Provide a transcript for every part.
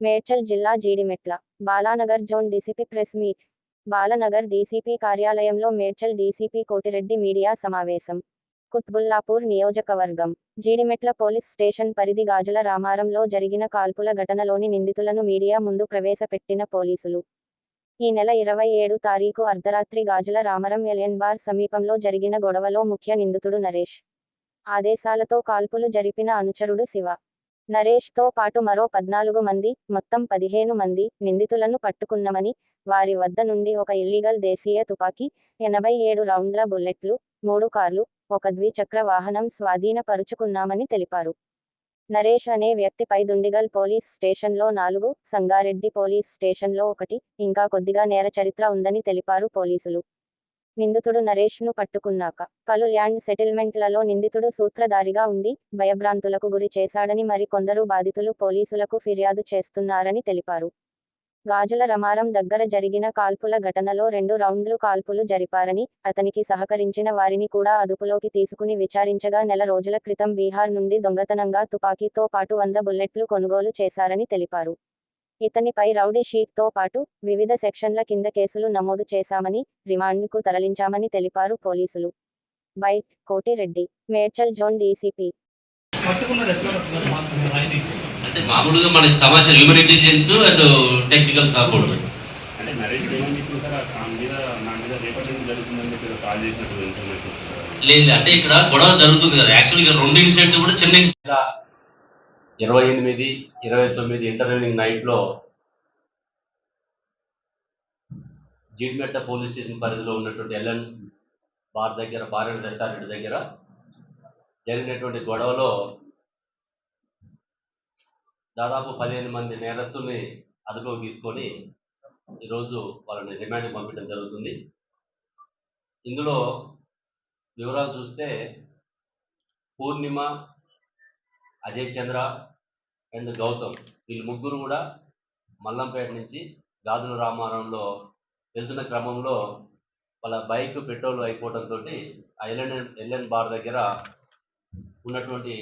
మేడ్చల్ జిల్లా Jeedimetla Balanagar zone DCP press meet Balanagar DCP కార్యాలయంలో Medchal DCP Koti Reddy media సమావేశం కుత్బుల్లాపూర్ నియోజకవర్గం జీడిమెట్ల పోలీస్ స్టేషన్ పరిధి గాజుల రామారంలో జరిగిన కాల్పుల ఘటనలోని నిందితులను మీడియా ముందు ప్రవేశపెట్టిన పోలీసులు. ఈ నెల ఇరవై ఏడు తారీఖు అర్ధరాత్రి గాజుల రామరం ఎలియన్ బార్ సమీపంలో జరిగిన గొడవలో ముఖ్య నిందితుడు నరేష్. ఆదేశాలతో కాల్పులు జరిపిన అనుచరుడు శివ. నరేష్తో పాటు మరో పద్నాలుగు మంది మొత్తం పదిహేను మంది నిందితులను పట్టుకున్నమని వారి వద్ద నుండి ఒక ఇల్లీగల్ దేశీయ తుపాకీ ఎనభై ఏడు రౌండ్ల బుల్లెట్లు మూడు కార్లు ఒక ద్విచక్ర వాహనం స్వాధీనపరుచుకున్నామని తెలిపారు. నరేష్ అనే వ్యక్తిపై దుండిగల్ పోలీస్ స్టేషన్లో నాలుగు సంగారెడ్డి పోలీస్ స్టేషన్లో ఒకటి ఇంకా కొద్దిగా నేర చరిత్ర ఉందని తెలిపారు పోలీసులు. నిందితుడు నరేష్ను పట్టుకున్నాక పలు ల్యాండ్ సెటిల్మెంట్లలో నిందితుడు సూత్రధారిగా ఉండి భయభ్రాంతులకు గురి చేశాడని మరి కొందరు బాధితులు పోలీసులకు ఫిర్యాదు చేస్తున్నారని తెలిపారు. గాజుల రమారం దగ్గర జరిగిన కాల్పుల ఘటనలో రెండు రౌండ్లు కాల్పులు జరిపారని అతనికి సహకరించిన వారిని కూడా అదుపులోకి తీసుకుని విచారించగా నెల రోజుల క్రితం బీహార్ నుండి దొంగతనంగా తుపాకీతో పాటు వంద బుల్లెట్లు కొనుగోలు చేశారని తెలిపారు. ఇతనిపై రౌడీ షీట్తో పాటు వివిధ సెక్షన్ల కింద కేసులు నమోదు చేశామని రిమాండ్కు తరలించామని తెలిపారు పోలీసులు. Bite Koti Reddy Medchal zone DCP. అంటే మామూలుగా మనకి సమాచారం human intelligence and technical support అంటే నరేష్ ఏమని చెప్పింది సార్ ఆ మీద నా మీద రేపటి నుంచి జరుగుతుందని చెప్పి ఏదో కాల్ చేసినట్టు ఇన్ఫర్మేషన్ సార్ లేదు అంటే ఇక్కడ గొడవ జరుగుతుంది కదా. యాక్చువల్గా రెండు ఇన్సిడెంట్ కూడా చిన్న ఇన్సిడెంట్ ఇరవై ఎనిమిది ఇరవై తొమ్మిది ఇంటర్వ్యూనింగ్ నైట్లో జీడిమెట్ట పోలీస్ స్టేషన్ పరిధిలో ఉన్నటువంటి ఎల్ఎన్ బార్ దగ్గర బార్ అండ్ రెస్టారెంట్ దగ్గర జరిగినటువంటి గొడవలో దాదాపు పదిహేను మంది నేరస్తుల్ని అదుపులోకి తీసుకొని ఈరోజు వాళ్ళని రిమాండ్కి పంపించడం జరుగుతుంది. ఇందులో వివరాలు చూస్తే పూర్ణిమ అజయ్ చంద్ర అండ్ గౌతమ్. వీళ్ళు ముగ్గురు కూడా మల్లంపేట నుంచి గాజుల రామారంలో వెళ్తున్న క్రమంలో వాళ్ళ బైక్ పెట్రోల్ అయిపోవడంతో ఆ ఎల్ఎన్ ఎల్ఎన్ బార్ దగ్గర ఉన్నటువంటి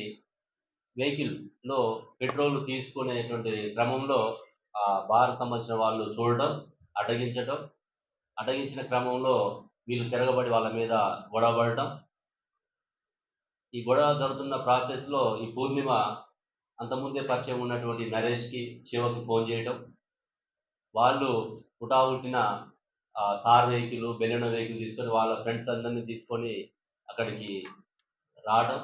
వెహికల్లో పెట్రోల్ తీసుకునేటువంటి క్రమంలో ఆ బార్ సంబంధించిన వాళ్ళు చూడడం అడ్డగించడం అడ్డగించిన క్రమంలో వీళ్ళు తిరగబడి వాళ్ళ మీద గొడవ పడటం ఈ గొడవ జరుగుతున్న ప్రాసెస్లో ఈ పూర్ణిమ అంతకుముందే పరిచయం ఉన్నటువంటి నరేష్కి శివకి ఫోన్ చేయడం. వాళ్ళు పుటావుట్టిన కార్ వెహికల్ బెలూన్ వెహికల్ తీసుకొని వాళ్ళ ఫ్రెండ్స్ అందరినీ తీసుకొని అక్కడికి రావడం.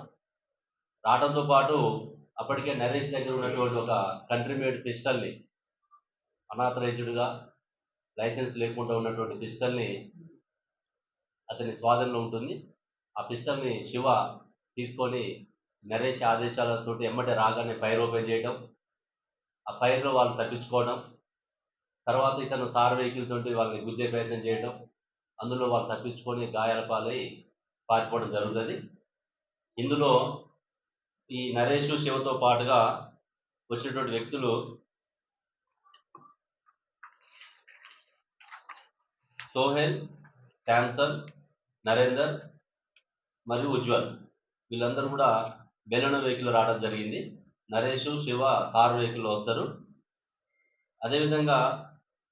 రావడంతో పాటు అప్పటికే నరేష్ దగ్గర ఉన్నటువంటి ఒక కంట్రీ మేడ్ పిస్టల్ని అనాథరైజ్డ్గా లైసెన్స్ లేకుండా ఉన్నటువంటి పిస్టల్ని అతని స్వాధీనంలో ఉంటుంది. ఆ పిస్టల్ని శివ తీసుకొని నరేష్ ఆదేశాలతో ఎమ్మటే రాగానే ఫైర్ ఓపెన్ చేయడం ఆ ఫైర్లో వాళ్ళు తప్పించుకోవడం తర్వాత ఇతను కారు వెహికల్ తోటి వాళ్ళని గుద్దే ప్రయత్నం చేయడం అందులో వాళ్ళు తప్పించుకొని గాయాల పాలై పారిపోవడం జరుగుతుంది. ఇందులో ఈ నరేష్ శివతో పాటుగా వచ్చినటువంటి వ్యక్తులు సోహెల్ శాంసన్ నరేందర్ మరియు ఉజ్వల్. వీళ్ళందరూ కూడా బెలూన్ వెహికల్ రావడం జరిగింది. నరేష్ శివ కారు వెహికల్లో వస్తారు. అదేవిధంగా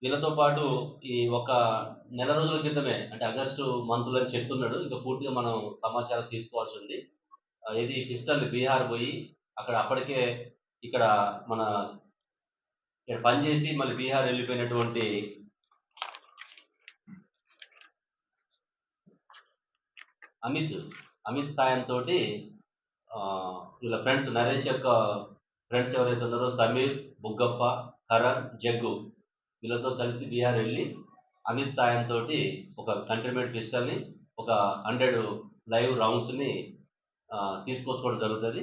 వీళ్ళతో పాటు ఈ ఒక నెల రోజుల క్రితమే అంటే ఆగస్టు మంత్లో అని చెప్తున్నాడు. ఇంకా పూర్తిగా మనం సమాచారం తీసుకోవాల్సి ఉంది. ఇది పిస్టల్ బీహార్ పోయి అక్కడ అప్పటికే ఇక్కడ మన ఇక్కడ పనిచేసి మళ్ళీ బీహార్ వెళ్ళిపోయినటువంటి అమిత్ అమిత్ సాయంతో వీళ్ళ ఫ్రెండ్స్ నరేష్ యొక్క ఫ్రెండ్స్ ఎవరైతే ఉన్నారో సమీర్ బుగ్గప్ప కరణ్ జగ్గు. వీళ్ళతో కలిసి బీహార్ వెళ్ళి అమిత్ సాయంతో ఒక కంట్రీమేట్ పిస్టల్ని ఒక హండ్రెడ్ లైవ్ రౌండ్స్ని తీసుకొచ్చుకోవడం జరుగుతుంది.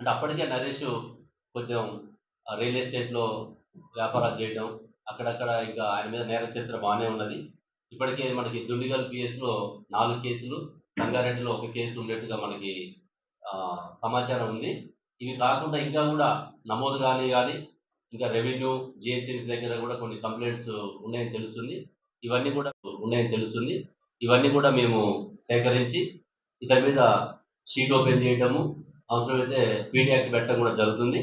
అంటే అప్పటికే నరేష్ కొంచెం రియల్ ఎస్టేట్లో వ్యాపారాలు చేయడం అక్కడక్కడ ఇంకా ఆయన మీద నేర చరిత్ర బాగానే ఉన్నది. ఇప్పటికే మనకి దుండిగల్ పిఎస్లో నాలుగు కేసులు సంగారెడ్డిలో ఒక కేసు ఉండేట్టుగా మనకి సమాచారం ఉంది. ఇవి కాకుండా ఇంకా కూడా నమోదు కానీ కానీ ఇంకా రెవెన్యూ జిహెచ్ఎంసీ దగ్గర కూడా కొన్ని కంప్లైంట్స్ ఉన్నాయని తెలుస్తుంది. ఇవన్నీ కూడా ఉన్నాయని తెలుస్తుంది. ఇవన్నీ కూడా మేము సేకరించి ఇతని మీద షీట్ ఓపెన్ చేయడము అవసరమైతే పీడియాకి పెట్టడం కూడా జరుగుతుంది.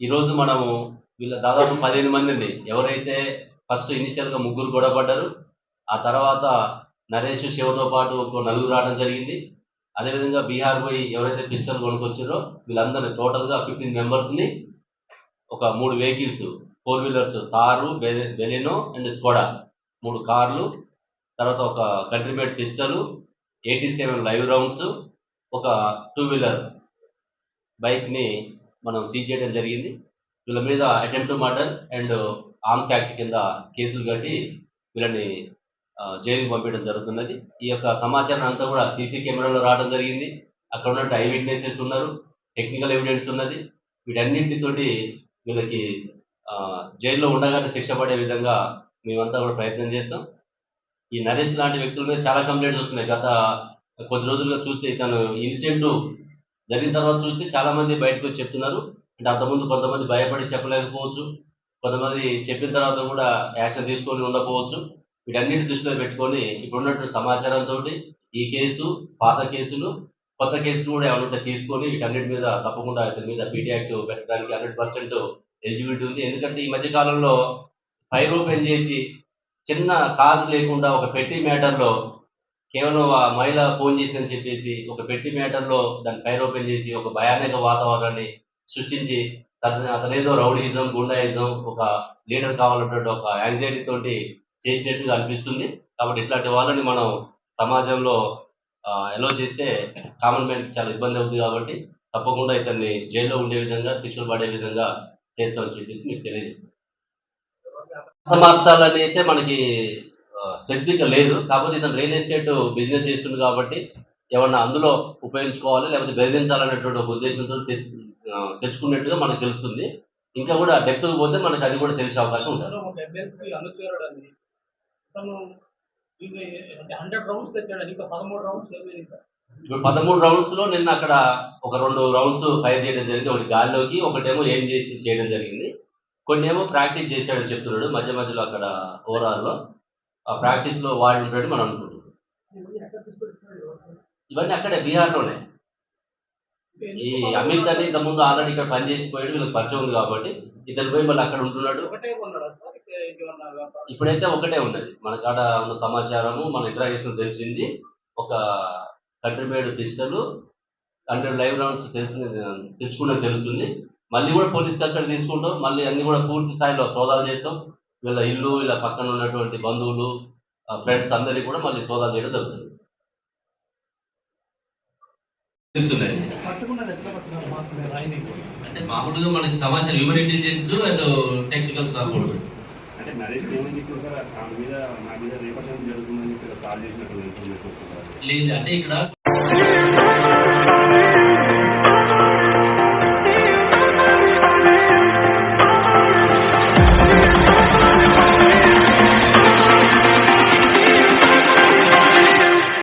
ఈరోజు మనము వీళ్ళ దాదాపు పదిహేను మందిని ఎవరైతే ఫస్ట్ ఇనిషియల్గా ముగ్గురు గొడవ పడ్డారు ఆ తర్వాత నరేష్ శివతో పాటు ఒక నలుగురు రావడం జరిగింది. అదేవిధంగా బీహార్ పోయి ఎవరైతే పిస్టల్ కొనుక్కొచ్చారో వీళ్ళందరినీ టోటల్గా ఫిఫ్టీన్ మెంబర్స్ని ఒక మూడు వెహికల్స్ ఫోర్ వీలర్స్ కారు బె- బెలెనో అండ్ స్కోడా. మూడు కార్లు తర్వాత ఒక country made pistol eighty seven live rounds ఒక టూ వీలర్ బైక్ని మనం సీజ్ చేయడం జరిగింది. వీళ్ళ మీద attempt murder and arms act కింద కేసులు కట్టి వీళ్ళని జైలుకి పంపించడం జరుగుతున్నది. ఈ యొక్క సమాచారం అంతా కూడా సీసీ కెమెరాలో రావడం జరిగింది. అక్కడ ఉన్నట్టు ఐ విట్నెసెస్ ఉన్నారు. టెక్నికల్ ఎవిడెన్స్ ఉన్నది. వీటన్నింటితోటి వీళ్ళకి జైల్లో ఉండగానే శిక్ష పడే విధంగా మేమంతా కూడా ప్రయత్నం చేస్తాం. ఈ నరేష్ లాంటి వ్యక్తుల మీద చాలా కంప్లైంట్స్ వస్తున్నాయి. గత కొద్ది రోజులుగా చూసి తను ఇన్సిడెంట్ జరిగిన తర్వాత చూస్తే చాలామంది బయటకు వచ్చి చెప్తున్నారు. అంటే అంతకుముందు కొంతమంది భయపడి చెప్పలేకపోవచ్చు. కొంతమంది చెప్పిన తర్వాత కూడా యాక్షన్ తీసుకొని ఉండకపోవచ్చు. వీటన్నిటి దృష్టిలో పెట్టుకొని ఇప్పుడున్నట్టు సమాచారంతో ఈ కేసు పాత కేసులు కొత్త కేసులు కూడా ఏమైనా ఉంటే తీసుకొని వీటన్నిటి మీద తప్పకుండా ఇతని మీద పీటీ యాక్ట్ పెట్టడానికి హండ్రెడ్ పర్సెంట్ ఎలిజిబిలిటీ ఉంది. ఎందుకంటే ఈ మధ్య కాలంలో ఫైర్ ఓపెన్ చేసి చిన్న కాజ్ లేకుండా ఒక పెట్టి మ్యాటర్లో కేవలం ఆ మహిళ ఫోన్ చేసిందని చెప్పేసి ఒక పెట్టి మ్యాటర్లో దాన్ని ఫైర్ ఓపెన్ చేసి ఒక భయానక వాతావరణాన్ని సృష్టించి తన అతనేదో రౌడీయిజం గుండాయిజం ఒక లీడర్ కావాలన్నటువంటి ఒక యాంగ్జైటీ తోటి చేసినట్టుగా అనిపిస్తుంది. కాబట్టి ఇట్లాంటి వాళ్ళని మనం సమాజంలో ఎలో చేస్తే కామన్ మ్యాన్కి చాలా ఇబ్బంది అవుతుంది కాబట్టి తప్పకుండా ఇతన్ని జైల్లో ఉండే విధంగా శిక్షలు పడే విధంగా చేస్తామని చెప్పేసి మీకు తెలియజేస్తాం మార్చాలని అయితే మనకి స్పెసిఫిక్ లేదు. కాకపోతే ఇతను రియల్ ఎస్టేట్ బిజినెస్ చేస్తుంది కాబట్టి ఏమన్నా అందులో ఉపయోగించుకోవాలి లేకపోతే బెదిరించాలనేటువంటి ఒక ఉద్దేశంతో తెచ్చుకున్నట్టుగా మనకు తెలుస్తుంది. ఇంకా కూడా డెప్త్ పోతే మనకి అది కూడా తెలిసే అవకాశం ఉంటుంది. అతను హండ్రెడ్ రౌండ్స్ తెచ్చాడు ఇంకా పదమూడు రౌండ్స్ ఇంకా పదమూడు రౌండ్స్లో నిన్న అక్కడ ఒక రెండు రౌండ్స్ ఫైర్ చేయడం జరిగింది. ఒకటి గాల్లోకి ఒకటేమో ఏం చేసి చేయడం జరిగింది. కొన్ని ఏమో ప్రాక్టీస్ చేశాడని చెప్తున్నాడు మధ్య మధ్యలో అక్కడ ఓవరాల్లో. ఆ ప్రాక్టీస్లో వాడి ఉంటాడు మనం అనుకుంటున్నాం. ఇవన్నీ అక్కడే బీహార్లోనే ఈ అమిత్ అని ఇంత ముందు ఆల్రెడీ ఇక్కడ పనిచేసి పోయాడు వీళ్ళకి పరిచయం ఉంది కాబట్టి ఇతను పోయి మళ్ళీ అక్కడ ఉంటున్నాడు. ఇప్పుడైతే ఒకటే ఉన్నది. మన కాడ ఉన్న సమాచారము మన ఇంట్రాగేషన్ తెలిసింది. ఒక country made pistol hundred live rounds తెలిసింది తెచ్చుకున్నది తెలుస్తుంది. మళ్ళీ కూడా పోలీస్ కస్టడీ తీసుకుంటాం. మళ్ళీ అన్ని కూడా పూర్తి స్థాయిలో సోదాలు చేస్తాం. వీళ్ళ ఇల్లు వీళ్ళ పక్కన ఉన్నటువంటి బంధువులు ఫ్రెండ్స్ అందరికీ కూడా మళ్ళీ సోదాలు చేయడం జరుగుతుంది. అంటే మామూలుగా మనకి సమాచారం human intelligence and technical support Naresh ఏమని చెప్తుంది సార్ ఆ మీద నా మీద జరుగుతుందని కాల్ చేసినట్టు లేదు అంటే ఇక్కడ